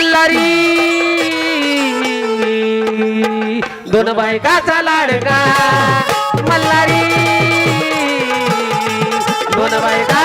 मल्हारी. दोन बायकाचा लाडका. मल्हारी. दोन बायका